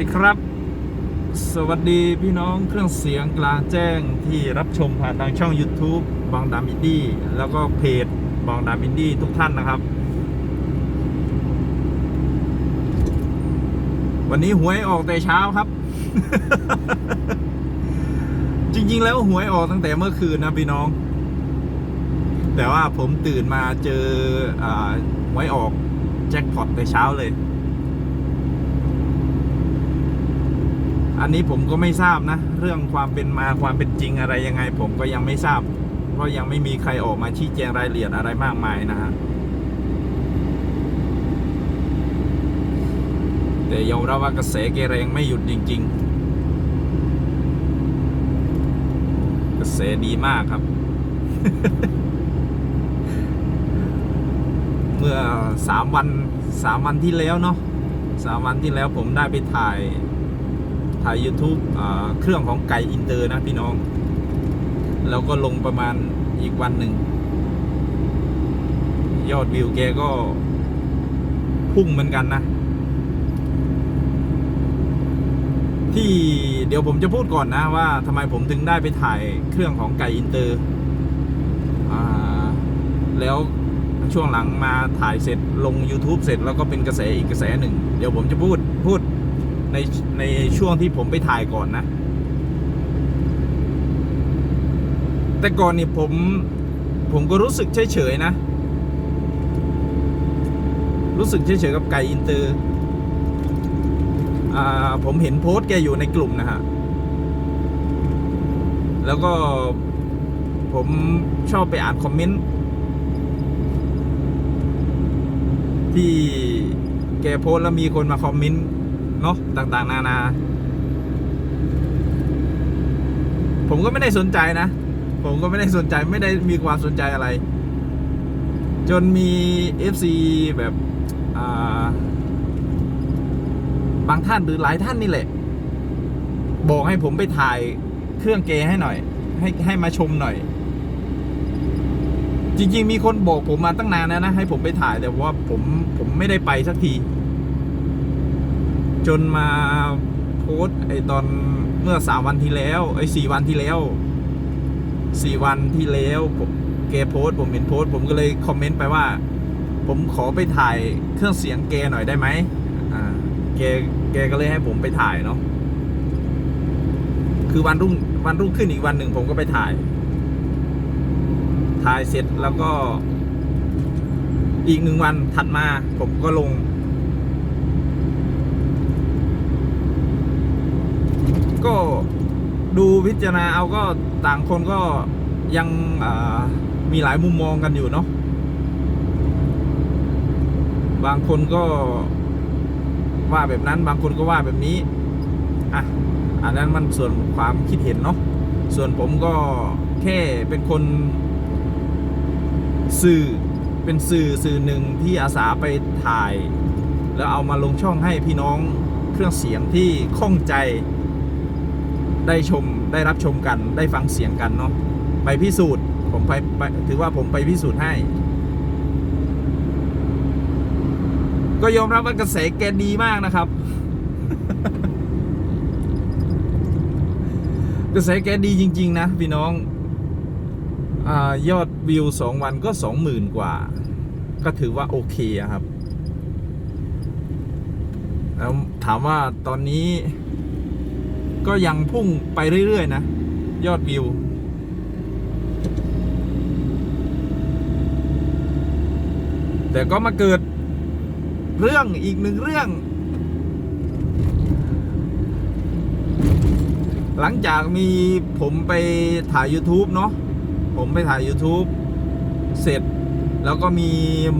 ดีครับ สวัสดีพี่น้องเครื่องเสียงกลางแจ้งที่รับชมผ่านทางช่อง YouTube บองดามินดี้แล้วก็เพจบองดามินดี้ทุกท่านนะครับ วันนี้หวยออกแต่เช้าครับ จริง ๆ แล้วหวยออกตั้งแต่เมื่อคืนนะพี่น้อง แต่ว่าผมตื่นมาเจออหวยออกแจ็คพอตแต่เช้าเลย อันนี้ผมก็ไม่ทราบนะ เรื่องความเป็นมาความเป็นจริงอะไรยังไง ผมก็ยังไม่ทราบ เพราะยังไม่มีใครออกมาชี้แจงรายละเอียดอะไรมากมายนะฮะแต่ยอมรับว่ากระแสเกเรงไม่หยุดจริง ๆ กระแสดีมากครับ เมื่อสามวันสามวันที่แล้วเนาะสามวันที่แล้วผมได้ไปถ่าย ถ่าย YouTube เครื่องของไก่อินเตอร์นะพี่น้อง แล้วก็ลงประมาณอีกวันหนึ่ง ยอดวิวแกก็ พุ่งเหมือนกันนะ ที่เดี๋ยวผมจะพูดก่อนนะว่าทำไมผมถึงได้ไปถ่ายเครื่องของไก่อินเตอร์แล้วช่วงหลังมาถ่ายเสร็จลง YouTube เสร็จแล้วก็เป็นกระแสอีกกระแสหนึ่ง เดี๋ยวผมจะพูดพูด ในในช่วงที่ผมไปถ่ายก่อนนะ แต่ก่อนนี่ผมผมก็รู้สึกเฉยๆนะ รู้สึกเฉยๆกับไก่อินเตอร์อ่าผมเห็นโพสต์แกอยู่ในกลุ่มนะฮะ แล้วก็ผมชอบไปอ่านคอมเมนต์ที่แกโพสแล้วมีคนมาคอมเมนต์ เนาะต่างๆ นานา ผมก็ไม่ได้สนใจนะ ผมก็ไม่ได้สนใจไม่ได้มีความสนใจอะไร จนมี FC แบบาบางท่านหรือหลายท่านนี่แหละ บอกให้ผมไปถ่ายเครื่องเกให้หน่อย ให้ให้มาชมหน่อย จริง ๆ มีคนบอกผมมาตั้งนานแล้วนะ ให้ผมไปถ่ายแต่ว่าผมผมไม่ได้ไปสักที จนมาโพสไอตอนเมื่อสามวันที่แล้ว ไอสี่วันที่แล้วสี่วันที่แล้วผมแกโพสผมเห็นโพสผมก็เลยคอมเมนต์ไปว่า ผมขอไปถ่ายเครื่องเสียงแกหน่อยได้ไหมอ่าแกแกก็เลยให้ผมไปถ่ายเนาะคือวันรุ่งวันรุ่งขึ้นอีกวันหนึ่งผมก็ไปถ่าย ถ่ายเสร็จแล้วก็ อีกหนึ่งวันถัดมาผมก็ลง ก็ดูพิจารณาเอาก็ต่างคนก็ยังมีหลายมุมมองกันอยู่เนาะบางคนก็ว่าแบบนั้น บางคนก็ว่าแบบนี้อะอันนั้นมันส่วนความคิดเห็นเนาะส่วนผมก็แค่เป็นคน สื่อเป็นสื่อสื่อหนึ่งที่อาสาไปถ่าย แล้วเอามาลงช่องให้พี่น้องเครื่องเสียงที่ข้องใจ ได้ชมได้รับชมกันได้ฟังเสียงกันเนาะไปพิสูจน์ผมไปไปถือว่าผมไปพิสูจน์ให้ ก็ยอมรับว่ากระแสแกดีมากนะครับ กระแสแกดีจริง ๆ นะ พี่น้องอยอดวิวสองวันก็สองหมื่นกว่า ก็ถือว่าโอเคครับ แล้วถามว่าตอนนี้ ก็ยังพุ่งไปเรื่อย ๆ นะ ยอดวิว แต่ก็มาเกิดเรื่องอีกหนึ่งเรื่อง หลังจากมีผมไปถ่าย YouTube เนาะผมไปถ่าย YouTube เสร็จแล้วก็มี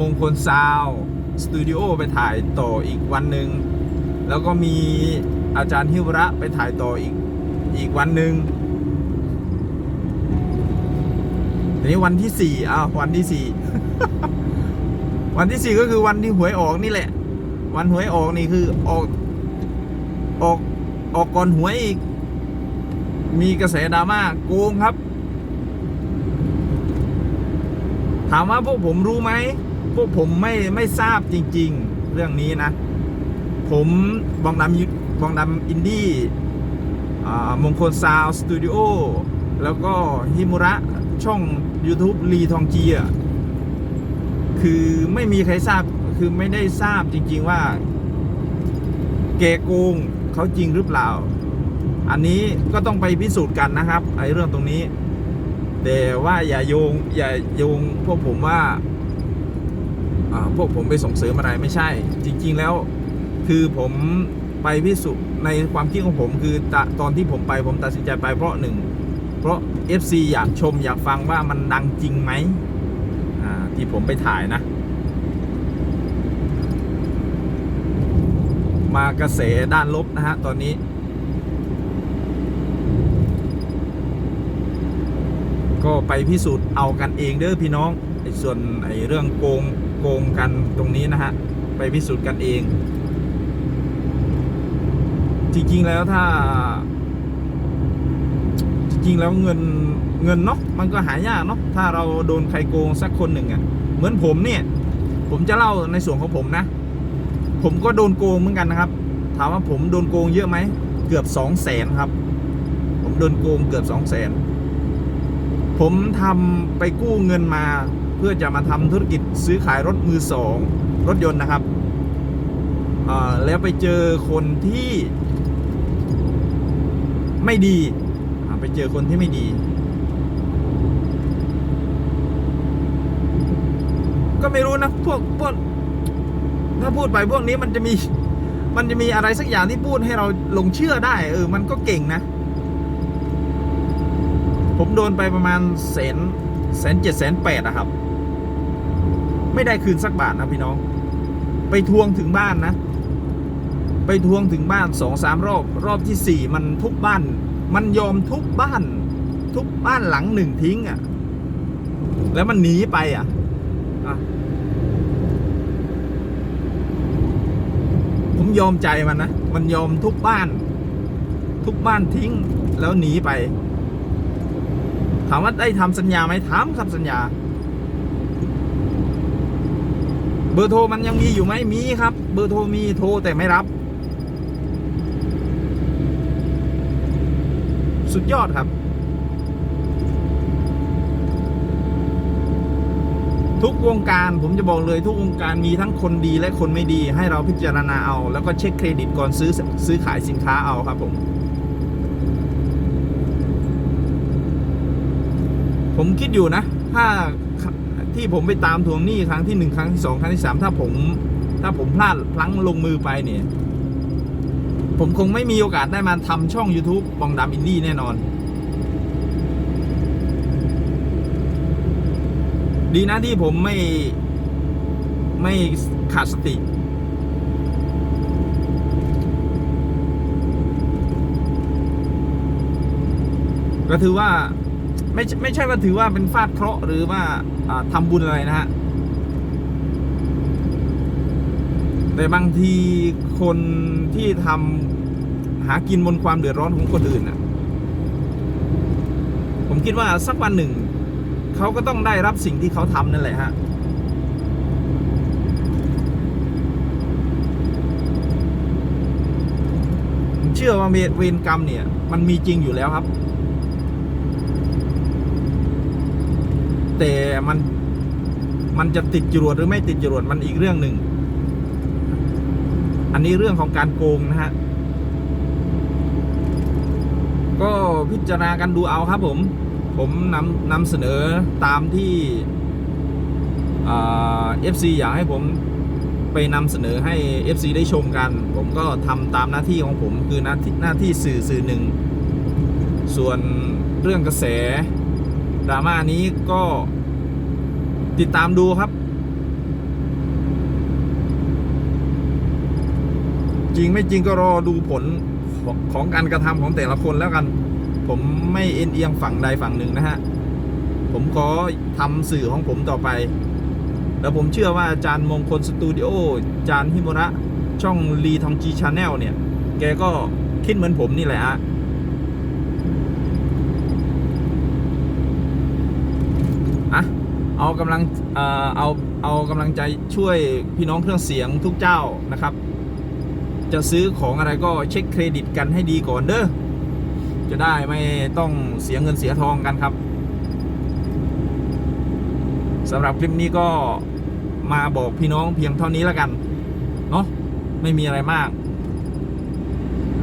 มงคลซาวสตูดิโอไปถ่ายต่ออีกวันหนึ่ง แล้วก็มี อาจารย์ฮิวระไปถ่ายต่ออีกอีกวันหนึ่งทีนี้วันที่สี่อ้าววันที่สี่วันที่สี่ก็คือวันที่หวยออกนี่แหละ วันหวยออกนี่คือออกออกออกก่อนหวยอีก มีกระแสดราม่าโกงครับ ถามว่าพวกผมรู้ไหมพวกผมไม่ไม่ทราบจริง ๆ เรื่องนี้นะ ผมบองดำ บองดำอินดี้มงคลซาวสตูดิโอแล้วก็ฮิมุระช่อง YouTube ลีทองจีอะคือไม่มีใครทราบคือไม่ได้ทราบจริง ๆว่าเกโกงเขาจริงหรือเปล่า อันนี้ก็ต้องไปพิสูจน์กันนะครับไอ้เรื่องตรงนี้ แต่ว่าอย่าโยงอย่าโยงพวกผมว่าพวกผมไปส่งเสริมอะไรไม่ใช่ จริง ๆ แล้ว คือผม ไปพิสูจน์ในความคิดของผมคือตตอนที่ผมไปผมตัดสินใจไปเพราะหนึ่งเพราะ FC อยากชมอยากฟังว่ามันดังจริงไหมที่ผมไปถ่ายนะ มากระแสด้านลบนะฮะ ตอนนี้ ก็ไปพิสูจน์เอากันเองเด้อพี่น้องส่วนไอ้เรื่องโกงโกงกันตรงนี้นะฮะ ไปพิสูจน์กันเอง จริง ๆ แล้วถ้า จริง ๆ แล้วเงินเงินเนาะมันก็หายากเนาะถ้าเราโดนใครโกงสักคนหนึ่งอะ่ะ เหมือนผมเนี่ย ผมจะเล่าในส่วนของผมนะ ผมก็โดนโกงเหมือนกันนะครับ ถามว่าผมโดนโกงเยอะไหมเกือบสองแสนครับ ผมโดนโกงเกือบสองแสนผมทำไปกู้เงินมาเพื่อจะมาทำธุรกิจซื้อขายรถมือสองรถยนต์นะครับอ่าแล้วไปเจอคนที่ ไม่ดีไปเจอคนที่ไม่ดี ก็ไม่รู้นะพวกพวกถ้าพูดไปพวกนี้มันจะมี มันจะมีอะไรสักอย่างที่พูดให้เราหลงเชื่อได้ เออ มันก็เก่งนะ ผมโดนไปประมาณแสนแสนเจ็ดแสนแปดอะครับ ไม่ได้คืนสักบาทนะพี่น้อง ไปทวงถึงบ้านนะ ไปทวงถึงบ้านสองสามรอบรอบที่สี่มันทุบบ้าน มันยอมทุบบ้าน ทุบบ้านหลังหนึ่งทิ้งอะ่ะ แล้วมันหนีไปอะอะผมยอมใจมันนะ มันยอมทุบบ้าน ทุบบ้านทิ้งแล้วหนีไป ถามว่าได้ทำสัญญาไหมถามครับสัญญาเบอร์โทรมันยังมีอยู่ไหมมีครับ เบอร์โทรมีโทรแต่ไม่รับ สุดยอดครับ ทุกวงการผมจะบอกเลยทุกวงการมีทั้งคนดีและคนไม่ดีให้เราพิจารณาเอา แล้วก็เช็คเครดิตก่อนซื้อซื้อขายสินค้าเอาครับผม ผมคิดอยู่นะ ถ้าที่ผมไปตามทวงหนี้ครั้งที่หนึ่งครั้งที่สองครั้งที่สามถ้าผม ถ้าผมพลาดพลั้งลงมือไปเนี่ย ผมคงไม่มีโอกาสได้มาทำช่อง YouTube บองดำอินดี้แน่นอน ดีนะที่ผมไม่ไม่ขาดสติ ก็ถือว่าไม่ไม่ใช่ว่าถือว่าเป็นฟาดเคราะห์หรือว่าทำบุญอะไรนะฮะ แต่บางทีคนที่ทำหากินบนความเดือดร้อนของคนอื่นน่ะ ผมคิดว่าสักวันหนึ่ง เขาก็ต้องได้รับสิ่งที่เขาทำนั่นแหละฮะเชื่อว่าเวรกรรมเนี่ย มันมีจริงอยู่แล้วครับ แต่มันมันจะติดจรวดหรือไม่ติดจรวดมันอีกเรื่องหนึ่ง อันนี้เรื่องของการโกงนะฮะ ก็พิจารณากันดูเอาครับผม ผมนำนำเสนอตามที่เอฟซีอยากให้ผมไปนำเสนอให้ FC ได้ชมกัน ผมก็ทำตามหน้าที่ของผมคือหน้าที่หน้าที่สื่อสื่อหนึ่ง ส่วนเรื่องกระแสดราม่านี้ก็ติดตามดูครับ จริงไม่จริงก็รอดูผลของการกระทำของแต่ละคนแล้วกัน ผมไม่เอ็นเอียงฝั่งใดฝั่งหนึ่งนะฮะ ผมขอทำสื่อของผมต่อไป แล้วผมเชื่อว่าอาจารย์มงคลสตูดิโออาจารย์ฮิโมระช่องรีทองจีชาแนลเนี่ย แกก็คิดเหมือนผมนี่แหละฮะอะเอากำลังเอ่อเอาเอากำลังใจช่วยพี่น้องเครื่องเสียงทุกเจ้านะครับ จะซื้อของอะไรก็เช็คเครดิตกันให้ดีก่อนเด้อจะได้ไม่ต้องเสียเงินเสียทองกันครับสำหรับคลิปนี้ก็มาบอกพี่น้องเพียงเท่านี้แล้วกันเนาะไม่มีอะไรมาก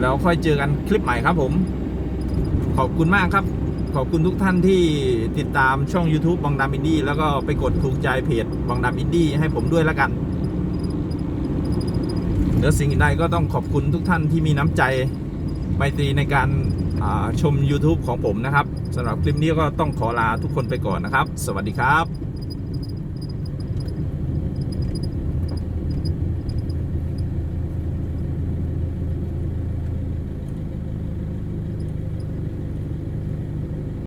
แล้วค่อยเจอกันคลิปใหม่ครับผม ขอบคุณมากครับ ขอบคุณทุกท่านที่ติดตามช่อง YouTube บองดามอินดี้แล้วก็ไปกดถูกใจเพจบองดามอินดี้ให้ผมด้วยแล้วกัน นือสิ่งใดก็ต้องขอบคุณทุกท่านที่มีน้ำใจไปตรีในการชม YouTube ของผมนะครับสำหรับคลิปนี้ก็ต้องขอลาทุกคนไปก่อนนะครับ สวัสดีครับ